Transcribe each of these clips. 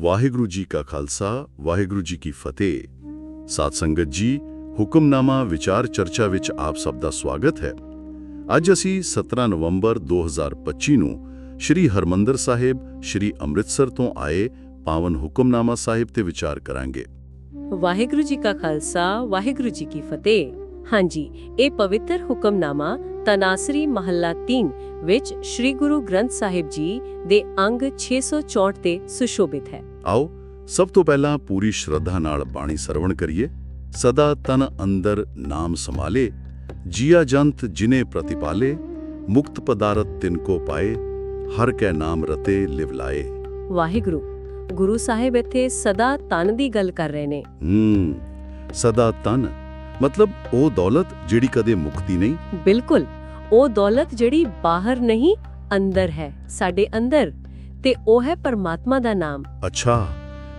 ਵਾਹਿਗੁਰੂ ਜੀ ਕਾ ਖਾਲਸਾ, ਵਾਹਿਗੁਰੂ ਜੀ ਕੀ ਫਤਿਹ। ਸਾਧ ਸੰਗਤ ਜੀ, ਹੁਕਮਨਾਮਾ ਵਿਚਾਰ ਚਰਚਾ ਵਿੱਚ ਆਪ ਸਭ ਦਾ ਸਵਾਗਤ ਹੈ। ਅੱਜ ਅਸੀਂ 17 ਨਵੰਬਰ 2025 ਨੂੰ ਸ਼੍ਰੀ ਹਰਮੰਦਰ ਸਾਹਿਬ, ਸ਼੍ਰੀ ਅੰਮ੍ਰਿਤਸਰ ਤੋਂ ਆਏ ਪਾਵਨ ਹੁਕਮਨਾਮਾ ਸਾਹਿਬ ਤੇ ਵਿਚਾਰ ਕਰਾਂਗੇ। ਵਾਹਿਗੁਰੂ ਜੀ ਕਾ ਖਾਲਸਾ, ਵਾਹਿਗੁਰੂ ਜੀ ਕੀ ਫਤਿਹ। ਹਾਂਜੀ ਇਹ ਪਵਿੱਤਰ ਹੁਕਮਨਾਮਾ ਤਨਾਸਰੀ ਮਹੱਲਾ 3 ਵਿੱਚ ਸ੍ਰੀ ਗੁਰੂ ਗ੍ਰੰਥ ਸਾਹਿਬ ਜੀ ਦੇ ਅੰਗ 664 ਤੇ ਸੁਸ਼ੋਭਿਤ ਹੈ। ਆਓ ਸਭ ਤੋਂ ਪਹਿਲਾਂ ਪੂਰੀ ਸ਼ਰਧਾ ਨਾਲ ਬਾਣੀ ਸਰਵਣ ਕਰੀਏ। ਸਦਾ ਤਨ ਅੰਦਰ ਨਾਮ ਸਮਾਲੇ ਜੀਆ ਜੰਤ ਜਿਨੇ ਪ੍ਰਤਿਪਾਲੇ ਮੁਕਤ ਪਦਾਰਤ ਤਿਨ ਕੋ ਪਾਏ ਹਰ ਕੈ ਨਾਮ ਰਤੇ ਲਿਵ ਲਾਏ। ਵਾਹਿਗੁਰੂ ਗੁਰੂ ਸਾਹਿਬ ਇੱਥੇ ਸਦਾ ਤਨ ਦੀ ਗੱਲ ਕਰ ਰਹੇ ਨੇ। ਹੂੰ ਸਦਾ ਤਨ ਮਤਲਬ ਉਹ ਦੌਲਤ ਜਿਹੜੀ ਕਦੇ ਮੁਕਤੀ ਨਹੀਂ? ਬਿਲਕੁਲ। ਉਹ ਦੌਲਤ ਜਿਹੜੀ ਬਾਹਰ ਨਹੀਂ ਅੰਦਰ ਹੈ। ਸਾਡੇ ਅੰਦਰ। ਤੇ ਉਹ ਹੈ ਪਰਮਾਤਮਾ ਦਾ ਨਾਮ। ਅੱਛਾ।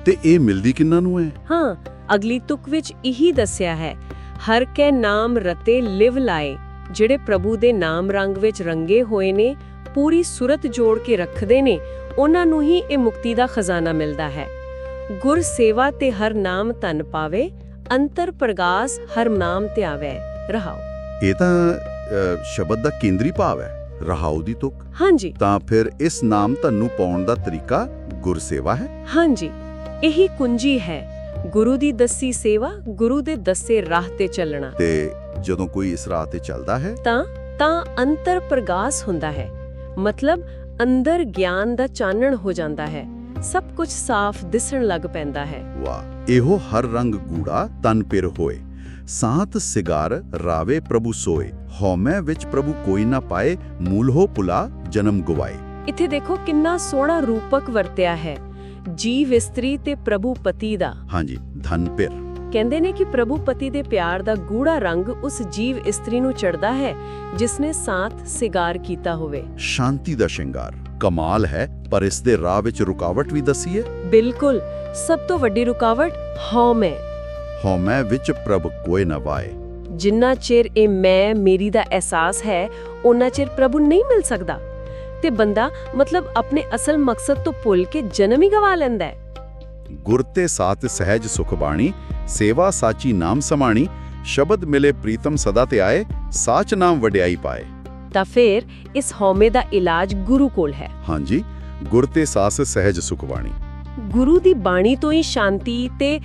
ਤੇ ਇਹ ਮਿਲਦੀ ਕਿੰਨਾਂ ਨੂੰ ਹੈ? ਹਾਂ ਅਗਲੀ ਤੁਕ ਵਿੱਚ ਇਹੀ ਦੱਸਿਆ ਹੈ। ਹਰ ਕੈ ਨਾਮ ਰਤੇ ਲਿਵ ਲਾਏ ਜਿਹੜੇ ਪ੍ਰਭੂ ਦੇ ਨਾਮ ਰੰਗ ਵਿੱਚ ਰੰਗੇ ਹੋਏ ਨੇ ਪੂਰੀ ਸੁਰਤ ਜੋੜ ਕੇ ਰੱਖਦੇ ਨੇ ਉਹਨਾਂ ਨੂੰ ਹੀ ਇਹ ਮੁਕਤੀ ਦਾ ਖਜ਼ਾਨਾ ਮਿਲਦਾ ਹੈ। ਗੁਰ ਸੇਵਾ ਤੇ ਹਰ ਨਾਮ ਤਨ ਪਾਵੇ ਅੰਤਰ ਪ੍ਰਗਾਸ ਹਰ ਨਾਮ ਤੇ ਆਵੇ ਰਹਾਓ। ਇਹ ਤਾਂ ਸ਼ਬਦ ਦਾ ਕੇਂਦਰੀ ਭਾਵ ਹੈ ਰਹਾਉ ਦੀ ਤੁਕ। ਹਾਂਜੀ। ਤਾਂ ਫਿਰ ਇਸ ਨਾਮ ਧੰਨੂ ਪਾਉਣ ਦਾ ਤਰੀਕਾ ਗੁਰਸੇਵਾ ਹੈ? ਹਾਂਜੀ। ਇਹੀ ਕੁੰਜੀ ਹੈ ਗੁਰੂ ਦੀ ਦੱਸੀ ਸੇਵਾ ਗੁਰੂ ਦੇ ਦੱਸੇ ਰਾਹ ਤੇ ਚੱਲਣਾ। ਤੇ ਜਦੋਂ ਕੋਈ ਇਸ ਰਾਹ ਤੇ ਚੱਲਦਾ ਹੈ? ਤਾਂ ਤਾਂ ਅੰਤਰ ਪ੍ਰਗਾਸ ਹੁੰਦਾ ਹੈ। ਮਤਲਬ ਅੰਦਰ ਗਿਆਨ ਦਾ ਚਾਨਣ ਹੋ ਜਾਂਦਾ ਹੈ। ਸਭ ਕੁਝ ਸਾਫ਼ ਦਿਸਣ ਲੱਗ ਪੈਂਦਾ ਹੈ। ਵਾਹ। ਇਹੋ ਹਰ ਰੰਗ ਗੂੜਾ ਤਨ ਪਿਰ ਹੋਏ। ਸਾਤ ਸਿਗਾਰ ਰਾਵੇ ਪ੍ਰਭੂ ਸੋਏ। ਹਉਮੈ ਵਿੱਚ ਪ੍ਰਭੂ ਕੋਈ ਨਾ ਪਾਏ। ਮੂਲ ਹੋ ਪੁਲਾ ਜਨਮ ਗਵਾਏ। ਇੱਥੇ ਦੇਖੋ ਕਿੰਨਾ ਸੋਹਣਾ ਰੂਪਕ ਵਰਤਿਆ ਹੈ। ਜੀਵ ਇਸਤਰੀ ਤੇ ਪ੍ਰਭੂ ਪਤੀ ਦਾ। ਹਾਂਜੀ ਧਨ ਪਿਰ। ਕਹਿੰਦੇ ਨੇ ਕਿ ਪ੍ਰਭੂ ਪਤੀ ਦੇ ਪਿਆਰ ਦਾ ਗੂੜਾ ਰੰਗ ਉਸ ਜੀਵ ਇਸਤਰੀ ਨੂੰ ਚੜਦਾ ਹੈ ਜਿਸ ਨੇ ਸਾਥ ਸਿਗਾਰ ਕੀਤਾ ਹੋਵੇ। ਸ਼ਾਂਤੀ ਦਾ ਸ਼ਿੰਗਾਰ। ਕਮਾਲ ਹੈ ਪਰ ਇਸ ਦੇ ਰਾਹ ਵਿੱਚ ਰੁਕਾਵਟ ਵੀ ਦਸੀ ਹੈ ਬਿਲਕੁਲ ਸਭ ਤੋਂ ਵੱਡੀ ਰੁਕਾਵਟ ਹਉਮੈ ਹਉਮੈ ਵਿੱਚ ਪ੍ਰਭ ਕੋਈ ਨਾ ਵਾਏ। ਜਿੰਨਾ ਚਿਰ ਇਹ ਮੈਂ ਮੇਰੀ ਦਾ ਅਹਿਸਾਸ ਹੈ ਉਨਾ ਚਿਰ ਪ੍ਰਭੂ ਨਹੀਂ ਮਿਲ ਸਕਦਾ। ਤੇ ਬੰਦਾ ਮਤਲਬ ਆਪਣੇ ਅਸਲ ਮਕਸਦ ਤੋਂ ਭੁੱਲ ਕੇ ਜਨਮ ਹੀ ਗਵਾ ਲੈਂਦਾ ਹੈ। ਗੁਰ ਤੇ ਸਾਥ ਸਹਿਜ ਸੁਖ ਬਾਣੀ ਸੇਵਾ ਸਾਚੀ ਨਾਮ ਸਮਾਣੀ ਸ਼ਬਦ ਮਿਲੇ ਪ੍ਰੀਤਮ ਸਦਾ ਤੇ ਆਏ ਸਾਚ ਨਾਮ ਵਡਿਆਈ ਪਾਏ। ਤਾਂ ਫਿਰ ਇਸ ਹਉਮੈ ਦਾ ਇਲਾਜ ਗੁਰੂ ਕੋਲ ਹੈ। ਹਾਂਜੀ ਗੁਰ ਤੇ ਸਾਸ ਸਹਿਜ ਸੁਖ ਬਾਣੀ। ਗੁਰੂ ਦੀ ਬਾਣੀ ਤੋਂ ਹੀ ਸ਼ਾਂਤੀ ਤੇ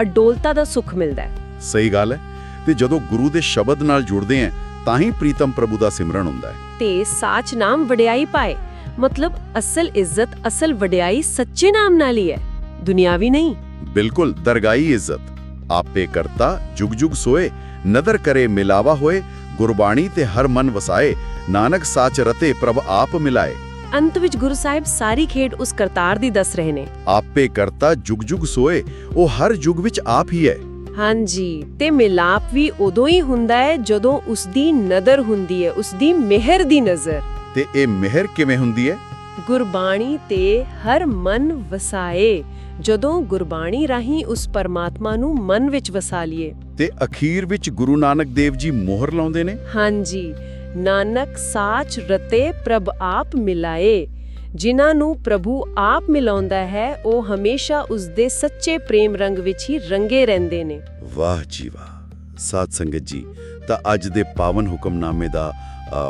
ਅਡੋਲਤਾ ਦਾ ਸੁਖ ਮਿਲਦਾ ਹੈ। ਸਹੀ ਗੱਲ ਹੈ। ਤੇ ਜਦੋਂ ਗੁਰੂ ਦੇ ਸ਼ਬਦ ਨਾਲ ਜੁੜਦੇ ਆਂ ਤਾਂ ਹੀ ਪ੍ਰੀਤਮ ਪ੍ਰਭੂ ਦਾ ਸਿਮਰਨ ਹੁੰਦਾ ਹੈ। ਤੇ ਸਾਚ ਨਾਮ ਵਡਿਆਈ ਪਾਏ। ਮਤਲਬ ਅਸਲ ਇੱਜ਼ਤ ਅਸਲ ਵਡਿਆਈ ਸੱਚੇ ਨਾਮ ਨਾਲ ਹੀ ਹੈ। ਦੁਨਿਆਵੀ ਨਹੀਂ। ਬਿਲਕੁਲ ਦਰਗਾਈ ਇੱਜ਼ਤ। ਆਪੇ ਕਰਤਾ ਜੁਗ ਜੁਗ ਸੋਏ ਨਦਰ ਕਰੇ ਮਿਲਾਵਾ ਹੋਏ ਗੁਰਬਾਣੀ ਤੇ ਹਰ ਮਨ ਵਸਾਏ ਨਾਨਕ ਸਾਚ ਰਤੇ ਪ੍ਰਭ ਆਪ ਮਿਲਾਏ। ਅੰਤ ਵਿੱਚ ਗੁਰੂ ਸਾਹਿਬ ਸਾਰੀ ਖੇਡ ਉਸ ਕਰਤਾਰ ਦੀ ਦੱਸ ਰਹੇ ਨੇ। ਆਪੇ ਕਰਤਾ ਜੁਗ ਜੁਗ ਸੋਏ ਉਹ ਹਰ ਯੁਗ ਵਿੱਚ ਆਪ ਹੀ ਹੈ। ਹਾਂਜੀ ਤੇ ਮਿਲਾਪ ਵੀ ਉਦੋਂ ਹੀ ਹੁੰਦਾ ਹੈ ਜਦੋਂ ਉਸ ਦੀ ਨਦਰ ਹੁੰਦੀ ਹੈ ਉਸ ਦੀ ਮਿਹਰ ਦੀ ਨਜ਼ਰ। ਤੇ ਇਹ ਮਿਹਰ ਕਿਵੇਂ ਹੁੰਦੀ ਹੈ? ਗੁਰਬਾਣੀ ਤੇ ਹਰ ਮਨ ਵਸਾਏ ਜਦੋਂ ਗੁਰਬਾਣੀ ਰਾਹੀਂ ਉਸ ਪਰਮਾਤਮਾ ਨੂੰ ਮਨ ਵਿੱਚ ਵਸਾ ਲਈਏ। ਤੇ ਅਖੀਰ ਵਿੱਚ ਗੁਰੂ ਨਾਨਕ ਦੇਵ ਜੀ ਮੋਹਰ ਲਾਉਂਦੇ ਨੇ? ਹਾਂਜੀ ਨਾਨਕ ਸਾਚ ਰਤੇ ਪ੍ਰਭ ਆਪ ਮਿਲਾਏ। ਜਿਨ੍ਹਾਂ ਨੂੰ ਪ੍ਰਭੂ ਆਪ ਮਿਲਾਉਂਦਾ ਹੈ ਉਹ ਹਮੇਸ਼ਾ ਉਸ ਦੇ ਸੱਚੇ ਪ੍ਰੇਮ ਰੰਗ ਵਿੱਚ ਹੀ ਰੰਗੇ ਰਹਿੰਦੇ ਨੇ। ਵਾਹ ਜੀ ਵਾਹ। ਸਾਧ ਸੰਗਤ ਜੀ ਤਾਂ ਅੱਜ ਦੇ ਪਾਵਨ ਹੁਕਮਨਾਮੇ ਦਾ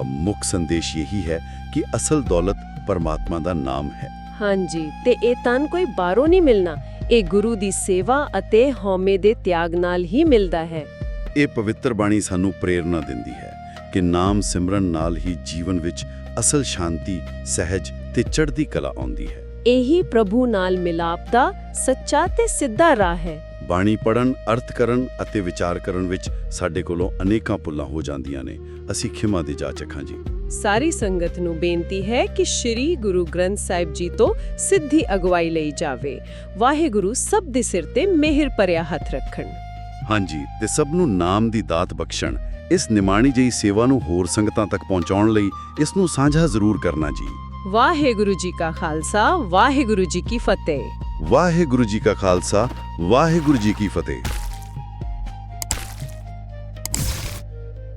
ਮੁੱਖ ਸੰਦੇਸ਼ ਇਹੀ ਹੈ ਕਿ ਅਸਲ ਦੌਲਤ ਪਰਮਾਤਮਾ ਦਾ ਨਾਮ ਹੈ। ਹਾਂਜੀ ਤੇ ਇਹ ਤਨ ਕੋਈ ਬਾਹਰੋਂ ਨਹੀਂ ਮਿਲਣਾ। ਇਹ ਗੁਰੂ ਦੀ ਸੇਵਾ ਅਤੇ ਹਉਮੈ ਦੇ ਤਿਆਗ ਨਾਲ ਹੀ ਮਿਲਦਾ ਹੈ। ਇਹ ਪਵਿੱਤਰ ਬਾਣੀ ਸਾਨੂੰ ਪ੍ਰੇਰਣਾ ਦਿੰਦੀ ਹੈ ਕਿ ਨਾਮ ਸਿਮਰਨ ਨਾਲ ਹੀ ਜੀਵਨ ਵਿੱਚ ਅਸਲ ਸ਼ਾਂਤੀ ਸਹਿਜ ਤੇ ਚੜ੍ਹਦੀ ਕਲਾ ਆਉਂਦੀ ਹੈ। ਇਹੀ ਪ੍ਰਭੂ ਨਾਲ ਮਿਲਾਪ ਦਾ ਸੱਚਾ ਤੇ ਸਿੱਧਾ ਰਾਹ ਹੈ। ਬਾਣੀ ਪੜਨ ਅਰਥ ਕਰਨ ਅਤੇ ਵਿਚਾਰ ਕਰਨ ਵਿੱਚ ਸਾਡੇ ਕੋਲੋਂ ਅਨੇਕਾਂ ਭੁੱਲਾਂ ਹੋ ਜਾਂਦੀਆਂ ਨੇ। ਅਸੀਂ ਖਿਮਾ ਦੀ ਜਾਚਕ ਹਾਂ ਜੀ। ਸਾਰੀ ਸੰਗਤ ਨੂੰ ਬੇਨਤੀ ਹੈ ਕਿ ਸ੍ਰੀ ਗੁਰੂ ਗ੍ਰੰਥ ਸਾਹਿਬ ਜੀ ਤੋਂ ਸਿੱਧੀ ਅਗਵਾਈ ਲਈ ਜਾਵੇ। ਵਾਹਿਗੁਰੂ ਸਭ ਦੇ ਸਿਰ ਤੇ ਮਿਹਰ ਭਰਿਆ ਹੱਥ ਰੱਖਣ। ਹਾਂਜੀ ਤੇ ਸਭ ਨੂੰ ਨਾਮ ਦੀ ਦਾਤ ਬਖਸ਼ਣ। ਇਸ ਨਿਮਾਣੀ ਜਿਹੀ ਸੇਵਾ ਨੂੰ ਹੋਰ ਸੰਗਤਾਂ ਤੱਕ ਪਹੁੰਚਾਉਣ ਲਈ ਇਸ ਨੂੰ ਸਾਂਝਾ ਜ਼ਰੂਰ ਕਰਨਾ ਜੀ। ਵਾਹਿਗੁਰੂ ਜੀ ਕਾ ਖਾਲਸਾ ਵਾਹਿਗੁਰੂ ਜੀ ਕੀ ਫਤਿਹ। ਵਾਹਿਗੁਰੂ ਜੀ ਕਾ ਖਾਲਸਾ ਵਾਹਿਗੁਰੂ ਜੀ ਕੀ ਫਤਿਹ।